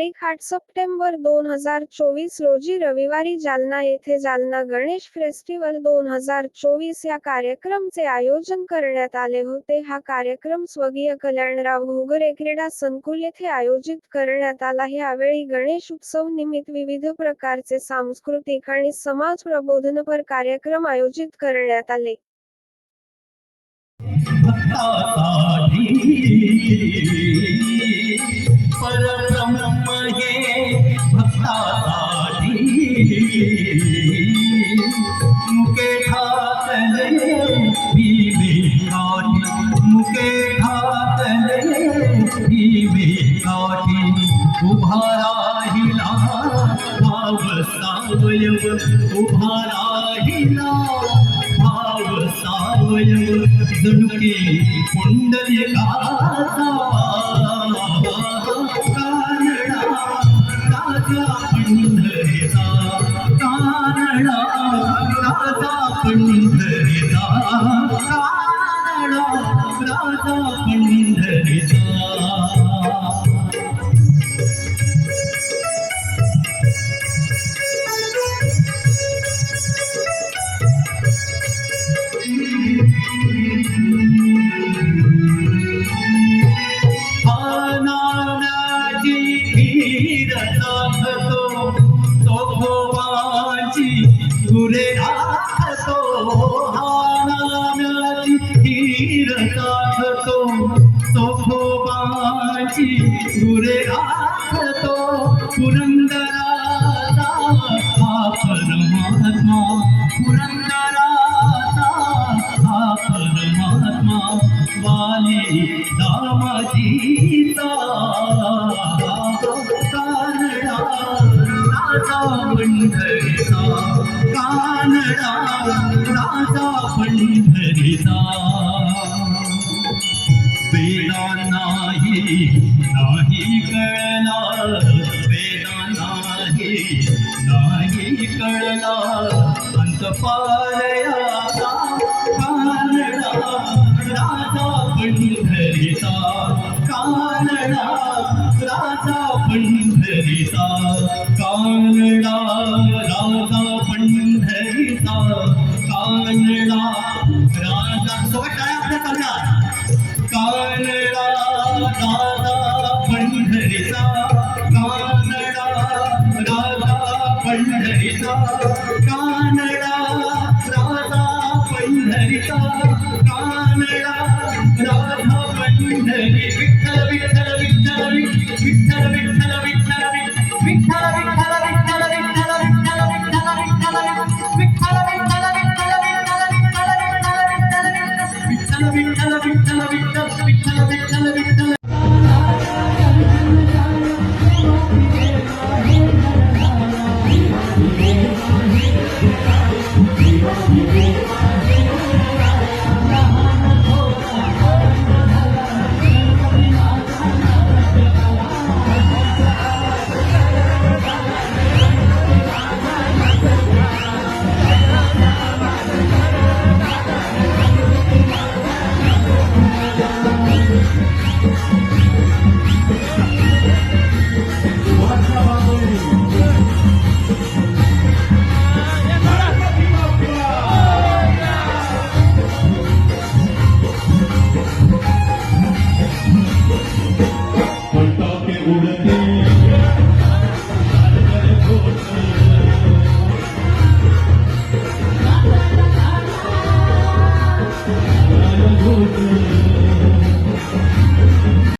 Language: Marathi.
तारीख आठ सप्टेंबर दोन हजार चोवीस रोजी रविवारी जालना येथे जालना गणेश फेस्टिवल दोन हजार चोवीस या कार्यक्रमचे आयोजन करण्यात आले होते हा कार्यक्रम स्वर्गीय कल्याणराव घोगरे क्रीडा संकुल येथे आयोजित करण्यात आला यावेळी गणेश उत्सव निमित्त विविध प्रकारचे सांस्कृतिक आणि समाज प्रबोधनपर कार्यक्रम आयोजित करण्यात आले भक्तासाठी विवेकाठी उभा राहिला भाव सावयव उभा राहिला भाव सावयव जणुके पुंडलिकाचा कारणा राजा দূরে রাখতো হানালাতি ধীর রাখতো তখো বাজি দূরে রাখতো পুরন্দর राजा पंढरीचा वेदा नाही नाही कळला वेदा नाही नाही कळला अंत पारयाचा राधा पंढरीचा कानडा राधा पंढरीचा कानडा